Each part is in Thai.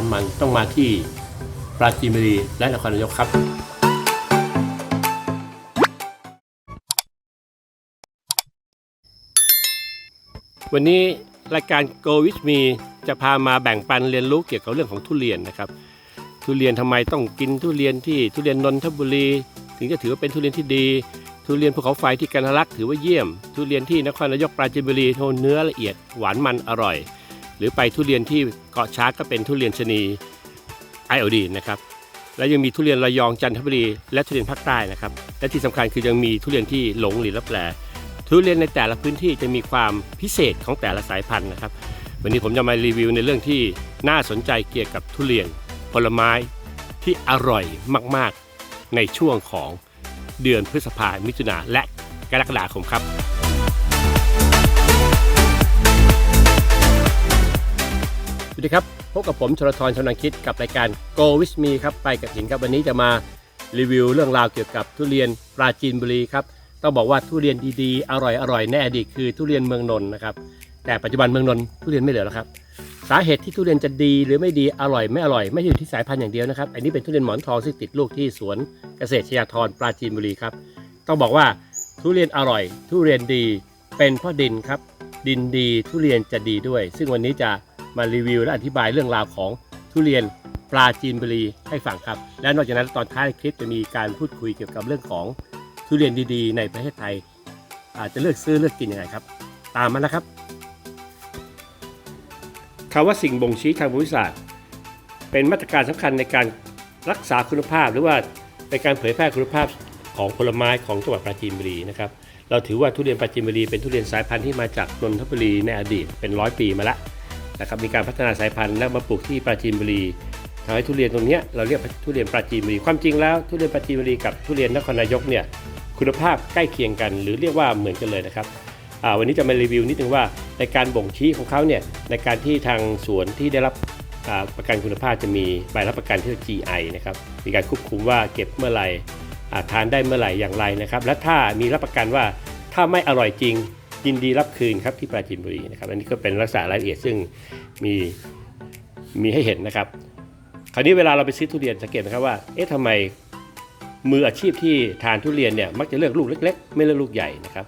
านมันต้องมาที่ปราจีนบุรีและนครนายกครับ วันนี้รายการ Go with me จะพามาแบ่งปันเรียนรู้เกี่ยวกับเรื่องของทุเรียนนะครับ ทุเรียนทำไมต้องกินทุเรียนที่ทุเรียนนนทบุรี ถึงจะถือว่าเป็นทุเรียนที่ดี ทุเรียนภูเขาไฟที่กันทลักถือว่าเยี่ยม ทุเรียนที่นครนายกปราจีนบุรีโทนเนื้อละเอียดหวานมันอร่อย หรือไปทุเรียนที่เกาะช้างก็เป็นทุเรียนชนีไอโอดีนะครับและยังมีทุเรียนระยองจันทบุรีและทุเรียนภาคใต้นะครับและที่สำคัญคือยังมีทุเรียนที่หลงหรือลับแลทุเรียนในแต่ละพื้นที่จะมีความพิเศษของแต่ละสายพันธุ์นะครับวันนี้ผมจะมารีวิวในเรื่องที่น่าสนใจเกี่ยวกับทุเรียนผลไม้ที่อร่อยมาก ๆ ในช่วงของเดือนพฤษภามิถุนาและกรกฎาคมครับ วัสดีครับ พบกับผมชลทรชำนันคิดกับรายการ Go with me ครับไปกับหินครับวันนี้จะมารีวิวเรื่องราวเกี่ยวกับทุเรียนปราจีนบุรีครับต้องบอกว่าทุเรียนดีๆ อร่อยๆในอดีตคือทุเรียนเมืองนนท์นะครับแต่ปัจจุบันเมืองนนท์ทุเรียนไม่เหลือแล้วครับสาเหตุที่ทุเรียนจะดีหรือไม่ดีอร่อยไม่อร่อยไม่ใช่อยู่ที่สายพันธุ์อย่างเดียวนะครับอันนี้เป็นทุเรียนหมอนทองซึ่งติดลูกที่สวนเกษตรชยาธรปราจีนบุรีครับต้องบอกว่าทุเรียนอร่อย ทุเรียนดีเป็นเพราะดินครับดินดีทุเรียนจะดีด้วย ซึ่งวันนี้จะ มารีวิวและอธิบายเรื่องราวของทุเรียนปราจีนบุรีให้ฟังครับ และนอกจากนั้นตอนท้ายคลิปจะมีการพูดคุยเกี่ยวกับเรื่องของทุเรียนดีๆ ในประเทศไทย อาจจะเลือกซื้อเลือกกินยังไงครับ ตามมานะครับคำว่าสิ่งบ่งชี้ทางภูมิศาสตร์ เป็นมาตรการสำคัญในการรักษาคุณภาพ หรือว่าในการเผยแพร่คุณภาพของผลไม้ของจังหวัดปราจีนบุรีนะครับเราถือว่าทุเรียนปราจีนบุรีเป็นทุเรียนสายพันธุ์ที่มาจากนนทบุรีในอดีตเป็นร้อยปีมาแล้ว นะครับมีการพัฒนาสายพันธุ์และมาปลูกที่ปราจีนบุรีทำให้ทุเรียนตรงนี้เราเรียกทุเรียนปราจีนบุรีความจริงแล้วทุเรียนปราจีนบุรีกับทุเรียนนครนายกเนี่ยคุณภาพใกล้เคียงกัน หรือเรียกว่าเหมือนกันเลยนะครับวันนี้จะมารีวิวนิดนึงว่าในการบ่งชี้ของเขาเนี่ยในการที่ทางสวนที่ได้รับประกันคุณภาพจะมีใบรับประกันที่เรียก GI นะครับมีการควบคุมว่าเก็บเมื่อไหร่ทานได้เมื่อไหร่อย่างไรนะครับ และถ้ามีรับประกันว่าถ้าไม่อร่อยจริง ยินดีรับคืนครับที่ปราจีนบุรีนะครับ อันนี้ก็เป็นลักษณะรายละเอียดซึ่งมีมีให้เห็นนะครับ คราวนี้เวลาเราไปซื้อทุเรียนสังเกตไหมครับว่า เอ๊ะทำไมมืออาชีพที่ทานทุเรียนเนี่ยมักจะเลือกลูกเล็ก ๆ ไม่เลือกลูกใหญ่นะครับ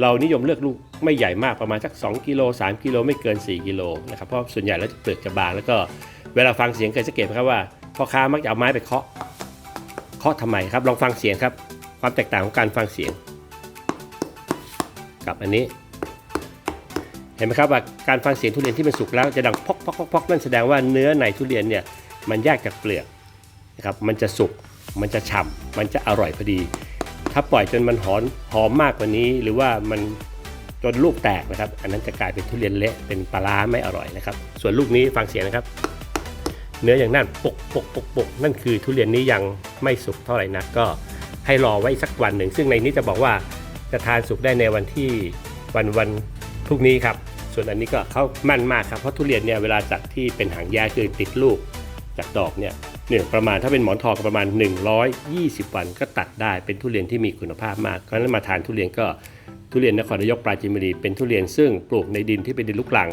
เรานิยมเลือกลูกไม่ใหญ่มากประมาณสัก 2กิโล3กิโลไม่เกิน 4กิโลนะครับ เพราะส่วนใหญ่แล้วเปลือกจะบางแล้วก็เวลาฟังเสียงเคยสังเกตไหมครับว่าพ่อค้ามักจะเอาไม้ไปเคาะเคาะทำไมครับลองฟังเสียงครับ ความแตกต่างของการฟังเสียง กับอันนี้ เห็นไหมครับว่าการฟังเสียงทุเรียนที่มันสุกแล้วจะดังพอกพอกพอกพอกนั่นแสดงว่าเนื้อในทุเรียนเนี่ยมันแยกจากเปลือกนะครับมันจะสุกมันจะฉ่ำมันจะอร่อยพอดี ถ้าปล่อยจนมันหอมหอมมากกว่านี้ หรือว่ามันจนลูกแตกนะครับ อันนั้นจะกลายเป็นทุเรียนเละเป็นปลาร้าไม่อร่อยนะครับ ส่วนลูกนี้ฟังเสียงนะครับ เนื้ออย่างนั้นปกปกปกปกนั่นคือทุเรียนนี้ยังไม่สุกเท่าไหร่นักก็ให้รอไว้สักวันหนึ่ง ซึ่งในนี้จะบอกว่า จะทานสุกได้ในวันที่วันวันพรุ่งนี้ครับ ส่วนอันนี้ก็เขามั่นมากครับเพราะทุเรียนเนี่ยเวลาจากที่เป็นหางย่คือติดลูกจากดอกเนี่ยเนี่ยประมาณถ้าเป็นหมอนทองก็ประมาณ 120 วันก็ตัดได้เป็นทุเรียนที่มีคุณภาพมากเพราะฉะนั้นมาทานทุเรียนก็ทุเรียนนครนายกปราจีนบุรีเป็นทุเรียนซึ่งปลูกในดินที่เป็นดินลูกรัง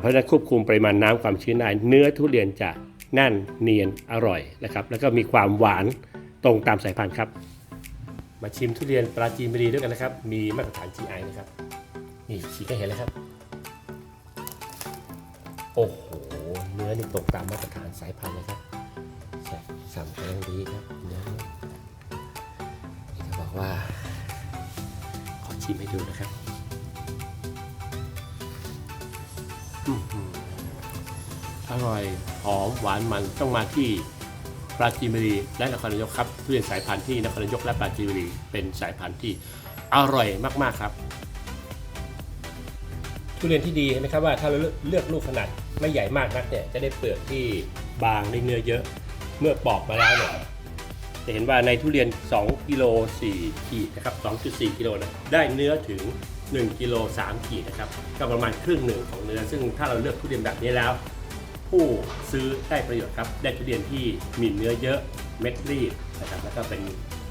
เพราะฉะนั้นควบคุมปริมาณน้ำความชื้นได้เนื้อทุเรียนจะแน่นเนียนอร่อยนะครับแล้วก็มีความหวานตรงตามสายพันธุ์ครับ มาชิมทุเรียนปราจีนบุรีด้วยกันนะครับ มีมาตรฐาน GI นะครับ นี่ฉีกให้เห็นเลยครับ โอ้โห เนื้อนี่ตรงตามมาตรฐานสายพันธุ์เลยครับแซ่บสั่งกำลังดีครับเนื้อจะบอกว่า ขอชิมให้ดูนะครับอร่อย หอม หวานมันต้องมาที่ ราจีนบุรีและนครนายกครับทุเรียนสายพันธุ์ที่นครนายกและปราจีนบุรีเป็นสายพันธุ์ที่อร่อยมากๆครับทุเรียนที่ดีเห็นะครับว่าถ้าเราเลือกลูกขนาดไม่ใหญ่มากนักเนี่ยจะได้เปลือกที่บางได้เนื้อเยอะ เมื่อปอกมาแล้วเนี่ยจะเห็นว่าในทุเรียน 2กิโล4ขีดนะครับ 2.4กิโลนะได้เนื้อถึง 1กิโล3ขีดนะครับก็ประมาณครึ่งหนึ่งของเนื้อ ซึ่งถ้าเราเลือกทุเรียนแบบนี้แล้ว ผู้ซื้อได้ประโยชน์ครับ ได้ทุเรียนที่มีเนื้อเยอะเม็ดรีบนะครับแล้วก็เป็น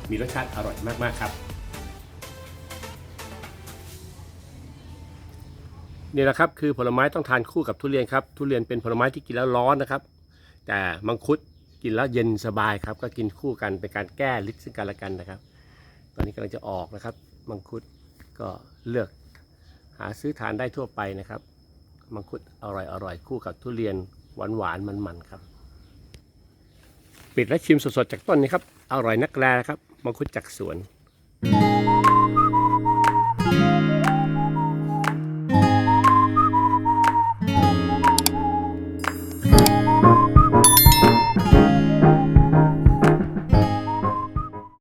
มีรสชาติอร่อยมากๆครับนี่แหละครับคือผลไม้ต้องทานคู่กับทุเรียนครับทุเรียนเป็นผลไม้ที่กินแล้วร้อนนะครับ แต่มังคุดกินแล้วเย็นสบายครับ ก็กินคู่กันเป็นการแก้ลิ์ซึ่งกันและกันนะครับ ตอนนี้กำลังจะออกนะครับ มังคุดก็เลือกหาซื้อทานได้ทั่วไปนะครับ มังคุดอร่อยอร่อยคู่กับทุเรียน หวานหวานมันมันครับ ปิดและชิมสดๆจากต้นนี้ครับ อร่อยนักแลครับมังคุดจากสวน